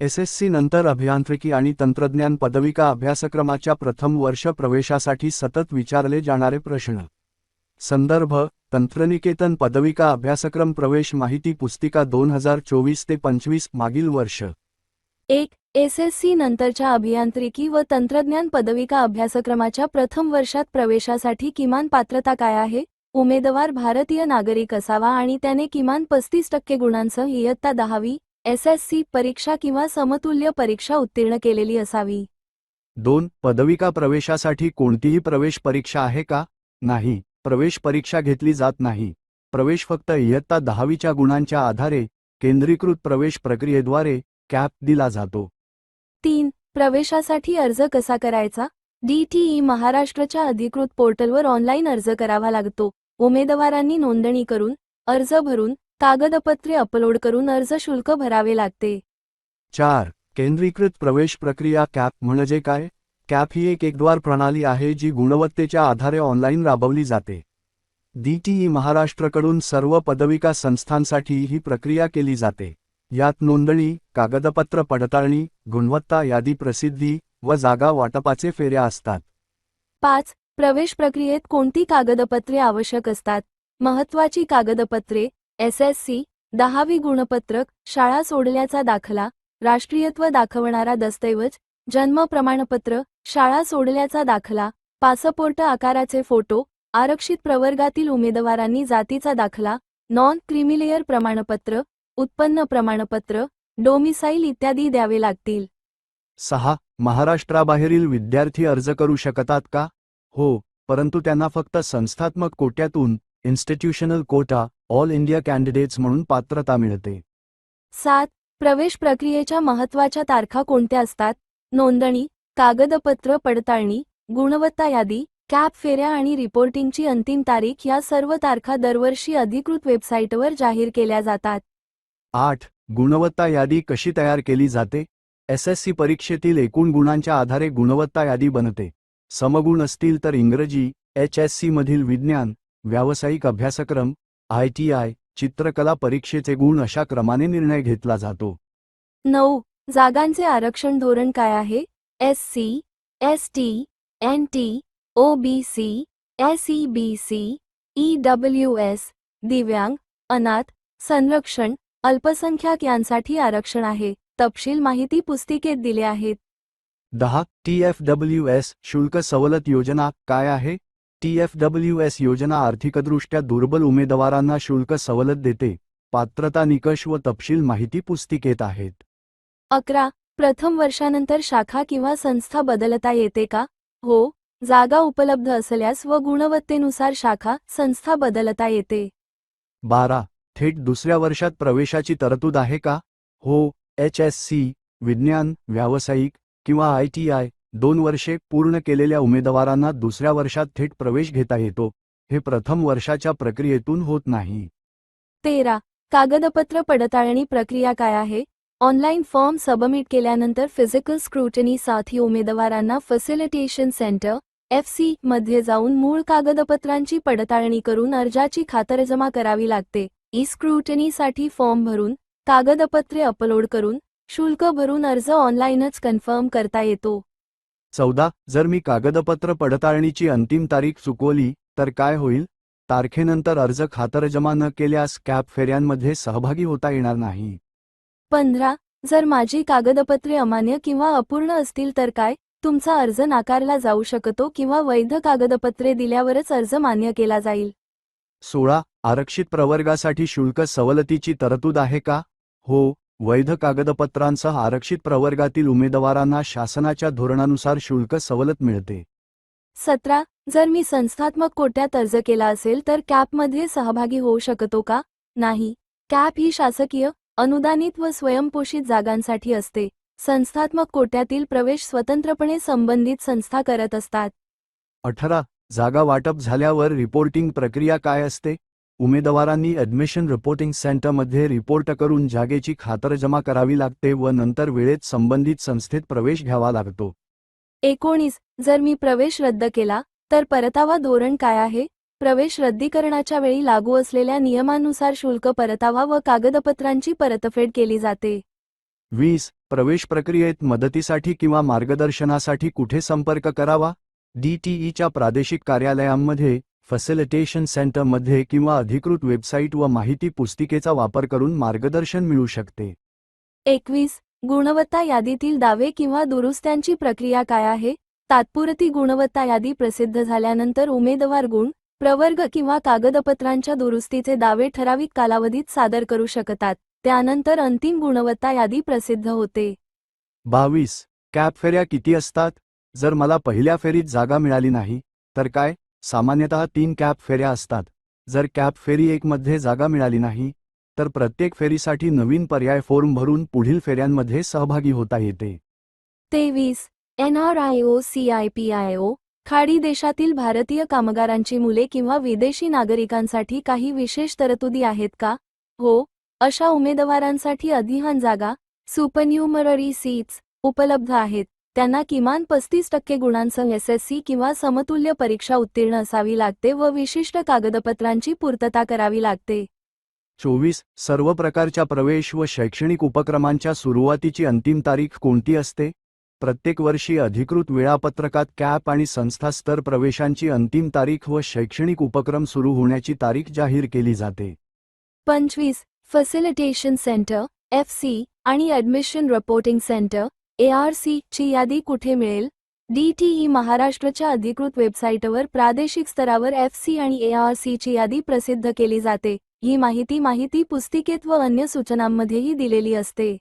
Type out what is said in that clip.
S S C नंतर अभियांत्रिकी आणि तंत्रज्ञान पदविका अभ्यासक्रमाच्या प्रथम वर्ष प्रवेशासाठी सतत विचारले जाणारे प्रश्न. संदर्भ तंत्रनिकेतन पदविका अभ्यासक्रम प्रवेश माहिती पुस्तिका दोन हजार चोवीस ते पंचवीस मागील वर्ष. एक एस एस सी नंतरच्या अभियांत्रिकी व तंत्रज्ञान पदविका अभ्यासक्रमाच्या प्रथम वर्षात प्रवेशासाठी किमान पात्रता काय आहे? उमेदवार भारतीय नागरिक असावा आणि त्याने किमान पस्तीस टक्के गुणांसह इयत्ता दहावी एस एस सी परीक्षा किंवा समतुल्य परीक्षा उत्तीर्ण केलेली असावी. दोन पदविका प्रवेशासाठी कोणतीही प्रवेश परीक्षा आहे का? नाही. प्रवेश परीक्षा घेतली जात नाही. प्रवेश फक्त इयत्ता दहावीच्या गुणांच्या आधारे केंद्रीकृत प्रवेश प्रक्रियेद्वारे कॅप दिला जातो. तीन प्रवेशासाठी अर्ज कसा करायचा? डीटीई महाराष्ट्रच्या अधिकृत पोर्टलवर ऑनलाईन अर्ज करावा लागतो. उमेदवारांनी नोंदणी करून अर्ज भरून कागदपत्रे अपलोड करून अर्ज शुल्क भरावे लागते. चार. केंद्रीकृत प्रवेश प्रक्रिया कॅप म्हणजे काय? कॅप ही एक एकद्वार प्रणाली आहे जी गुणवत्तेच्या आधारे ऑनलाईन राबवली जाते. डीटीई महाराष्ट्रकडून सर्व पदविका संस्थांसाठी ही प्रक्रिया केली जाते. यात नोंदणी कागदपत्र पडताळणी गुणवत्ता यादी प्रसिद्धी व जागा वाटपाचे फेऱ्या असतात. पाच. प्रवेश प्रक्रियेत कोणती कागदपत्रे आवश्यक असतात? महत्वाची कागदपत्रे एस एस सी दहावी गुणपत्रक शाळा सोडल्याचा दाखला राष्ट्रीयत्व दाखवणारा दस्तऐवज जन्म प्रमाणपत्र शाळा सोडल्याचा दाखला पासपोर्ट आकाराचे फोटो आरक्षित प्रवर्गातील उमेदवारांनी जातीचा दाखला नॉन क्रिमिलेअर प्रमाणपत्र उत्पन्न प्रमाणपत्र डोमिसाईल इत्यादी द्यावे लागतील. सहा. महाराष्ट्राबाहेरील विद्यार्थी अर्ज करू शकतात का? हो परंतु त्यांना फक्त संस्थात्मक कोट्यातून institutional quota all India candidates म्हणून पात्रता मिळते. सात प्रवेश प्रक्रियेच्या महत्त्वाच्या तारखा कोणत्या असतात? नोंदणी कागदपत्र पडताळणी गुणवत्ता यादी कॅप फेऱ्या आणि रिपोर्टिंगची अंतिम तारीख या सर्व तारखा दरवर्षी अधिकृत वेबसाईटवर जाहीर केल्या जातात. आठ गुणवत्ता यादी कशी तयार केली जाते? एस एस सी परीक्षेतील एकूण गुणांच्या आधारे गुणवत्ता यादी बनते. समगुण असतील तर इंग्रजी एच एस सी मधील विज्ञान व्यावसायिक अभ्यासक्रम आय टी आय चित्रकला परीक्षेचे गुण अशा क्रमाने निर्णय घेतला जातो. नऊ. जागांचे आरक्षण धोरण काय आहे? S C S T N T O B C S E B C E W S दिव्यांग अनाथ संरक्षण अल्पसंख्याक यांसाठी आरक्षण आहे. तपशील माहिती पुस्तिकेत दिले आहेत. दहा. टी एफ डब्ल्यू एस शुल्क सवलत योजना काय आहे? टी एफ डब्ल्यू एस योजना आर्थिकदृष्ट्या दुर्बल उमेदवारांना शुल्क सवलत देते पात्रता निकष व तपशील माहिती पुस्तिकेत आहेत. अकरा प्रथम वर्षानंतर शाखा किंवा संस्था बदलता येते का? हो जागा उपलब्ध असल्यास व गुणवत्तेनुसार शाखा संस्था बदलता येते. बारा थेट दुसऱ्या वर्षात प्रवेशाची तरतूद आहे का? हो एच एस सी विज्ञान व्यावसायिक किंवा आय टी आय दोन वर्षे पूर्ण केलेल्या उमेदवारांना दुसऱ्या वर्षात थेट प्रवेश घेता येतो हे प्रथम वर्षाच्या प्रक्रियेतून होत नाही. तेरा. कागदपत्र पडताळणी प्रक्रिया काय आहे? ऑनलाईन फॉर्म सबमिट केल्यानंतर फिजिकल स्क्रुटनीसाठी उमेदवारांना फॅसिलिटेशन सेंटर एफ सी मध्ये जाऊन मूळ कागदपत्रांची पडताळणी करून अर्जाची खातरजमा करावी लागते. ई स्क्रुटनीसाठी फॉर्म भरून कागदपत्रे अपलोड करून शुल्क भरून अर्ज ऑनलाईनच कन्फर्म करता येतो. चौदा जर मी कागदपत्र पडताळणीची अंतिम तारीख चुकवली तर काय होईल? तारखेनंतर अर्ज खातरजमा न केल्यास कॅप फेऱ्यांमध्ये सहभागी होता येणार नाही. पंधरा जर माझी कागदपत्रे अमान्य किंवा अपूर्ण असतील तर काय? तुमचा अर्ज नाकारला जाऊ शकतो किंवा वैध कागदपत्रे दिल्यावरच अर्ज मान्य केला जाईल. सोळा आरक्षित प्रवर्गासाठी शुल्क सवलतीची तरतूद आहे का? हो वैध कागदपत्रांसह आरक्षित प्रवर्गातील उमेदवारांना शासनाच्या धोरणानुसार शुल्क सवलत मिळते. सतरा जर मी संस्थात्मक कोट्यात अर्ज केला असेल तर कॅपमध्ये सहभागी होऊ शकतो का? नाही. कॅप ही शासकीय अनुदानित व स्वयंपोषित जागांसाठी असते. संस्थात्मक कोट्यातील प्रवेश स्वतंत्रपणे संबंधित संस्था करत असतात. अठरा जागा वाटप झाल्यावर रिपोर्टिंग प्रक्रिया काय असते? उमेदवारांनी ॲडमिशन रिपोर्टिंग सेंटरमध्ये रिपोर्ट करून जागेची खातरजमा करावी लागते व नंतर वेळेत संबंधित संस्थेत प्रवेश घ्यावा लागतो. एकोणीस जर मी प्रवेश रद्द केला तर परतावा धोरण काय आहे? प्रवेश रद्दीकरणाच्या वेळी लागू असलेल्या नियमानुसार शुल्क परतावा व कागदपत्रांची परतफेड केली जाते. वीस प्रवेश प्रक्रियेत मदतीसाठी किंवा मार्गदर्शनासाठी कुठे संपर्क करावा? डीटीईच्या प्रादेशिक कार्यालयांमध्ये फॅसिलिटेशन सेंटरमध्ये किंवा अधिकृत वेबसाईट व माहिती पुस्तिकेचा वापर करून मार्गदर्शन मिळू शकते. एकवीस गुणवत्ता यादीतील दावे किंवा दुरुस्त्यांची प्रक्रिया काय आहे? तात्पुरती गुणवत्ता यादी प्रसिद्ध झाल्यानंतर उमेदवार गुण प्रवर्ग किंवा कागदपत्रांच्या दुरुस्तीचे दावे ठराविक कालावधीत सादर करू शकतात त्यानंतर अंतिम गुणवत्ता यादी प्रसिद्ध होते. बावीस कॅब फेऱ्या किती असतात? जर मला पहिल्या फेरीत जागा मिळाली नाही तर काय? सामान्यतः तीन कॅब फेऱ्या असतात. जर कॅब फेरी एक मध्ये जागा मिळाली नाही तर प्रत्येक फेरीसाठी नवीन पर्याय फॉर्म भरून पुढील फेऱ्यांमध्ये सहभागी होता येते. तेवीस एनआरआयओ सीआयपीआयओ खाडी देशातील भारतीय कामगारांची मुले किंवा विदेशी नागरिकांसाठी काही विशेष तरतुदी आहेत का? हो अशा उमेदवारांसाठी अधिहान जागा सुपन्युमररी सीट्स उपलब्ध आहेत. त्यांना किमान पस्तीस टक्के गुणांसह एसएससी किंवा समतुल्य परीक्षा उत्तीर्ण असावी लागते व विशिष्ट कागदपत्रांची पूर्तता करावी लागते. चोवीस. सर्व प्रकारच्या प्रवेश व शैक्षणिक उपक्रमांच्या सुरुवातीची अंतिम तारीख कोणती असते? प्रत्येक वर्षी अधिकृत वेळापत्रकात कॅप आणि संस्था स्तर प्रवेशांची अंतिम तारीख व शैक्षणिक उपक्रम सुरू होण्याची तारीख जाहीर केली जाते. पंचवीस. फॅसिलिटेशन सेंटर एफ सी आणि ॲडमिशन रिपोर्टिंग सेंटर एआरसी ची यादी कुठे मिळेल? डीटीई महाराष्ट्रच्या अधिकृत वेबसाईटवर प्रादेशिक स्तरावर एफसी आणि एआरसीची ची यादी प्रसिद्ध केली जाते. ही माहिती माहिती पुस्तिकेत व अन्य सूचनांमध्येही दिलेली असते.